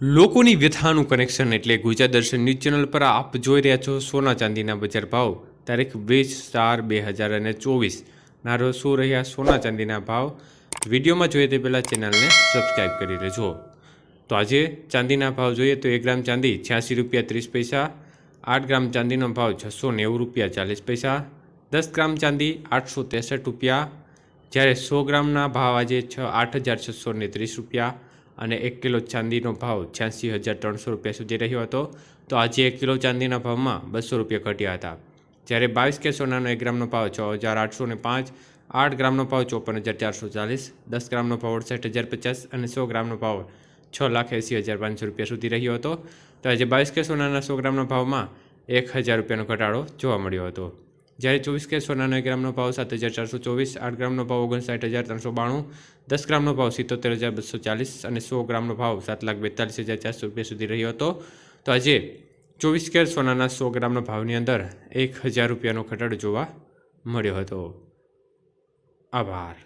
લોકોની વ્યથાનું કનેક્શન એટલે ગુજરાત દર્શન ન્યૂઝ ચેનલ પર આપ જોઈ રહ્યા છો સોના ચાંદીના બજાર ભાવ, તારીખ વીસ ચાર બે હજાર અને ચોવીસના રોજ શું રહ્યા સોના ચાંદીના ભાવ? વિડીયોમાં જોઈએ તે પહેલાં ચેનલને સબસ્ક્રાઈબ કરી લેજો. તો આજે ચાંદીના ભાવ જોઈએ તો એક ગ્રામ ચાંદી છ્યાસી રૂપિયા ત્રીસ પૈસા, આઠ ગ્રામ ચાંદીનો ભાવ છસો નેવું રૂપિયા ચાલીસ પૈસા, દસ ગ્રામ ચાંદી આઠસો ત્રેસઠ રૂપિયા. જ્યારે સો ગ્રામના ભાવ આજે છ આઠ હજાર છસો ને ત્રીસ રૂપિયા અને એક કિલો ચાંદીનો ભાવ છ્યાસી હજાર ત્રણસો રૂપિયા સુધી રહ્યો હતો, તો આજે એક કિલો ચાંદીના ભાવમાં બસો રૂપિયા ઘટ્યા હતા. જ્યારે બાવીસ કે સોનાનો એક ગ્રામનો ભાવ છ હજાર આઠસો ને પાંચ, આઠ ગ્રામનો ભાવ ચોપન હજાર ચારસો ચાલીસ, દસ ગ્રામનો ભાવ અડસઠ હજાર પચાસ અને સો ગ્રામનો ભાવ છ લાખ એંસી હજાર પાંચસો રૂપિયા સુધી રહ્યો હતો. તો આજે બાવીસ કે સોનાના સો ગ્રામનો ભાવમાં એક હજાર રૂપિયાનો ઘટાડો જોવા મળ્યો હતો. જ્યારે ચોવીસ કે સોનાના ગ્રામનો ભાવ સાત હજાર ચારસો ચોવીસ, આઠ ગ્રામનો ભાવ ઓગણસાઠ હજાર ત્રણસો બાણું, દસ ગ્રામનો ભાવ સિત્તોતેર હજાર બસો ચાલીસ અને સો ગ્રામનો ભાવ સાત લાખ બેતાલીસ હજાર ચારસો રૂપિયા સુધી રહ્યો હતો. તો આજે ચોવીસ કેર સોનાના સો ગ્રામના ભાવની અંદર એક હજાર રૂપિયાનો ઘટાડો જોવા મળ્યો હતો. આભાર.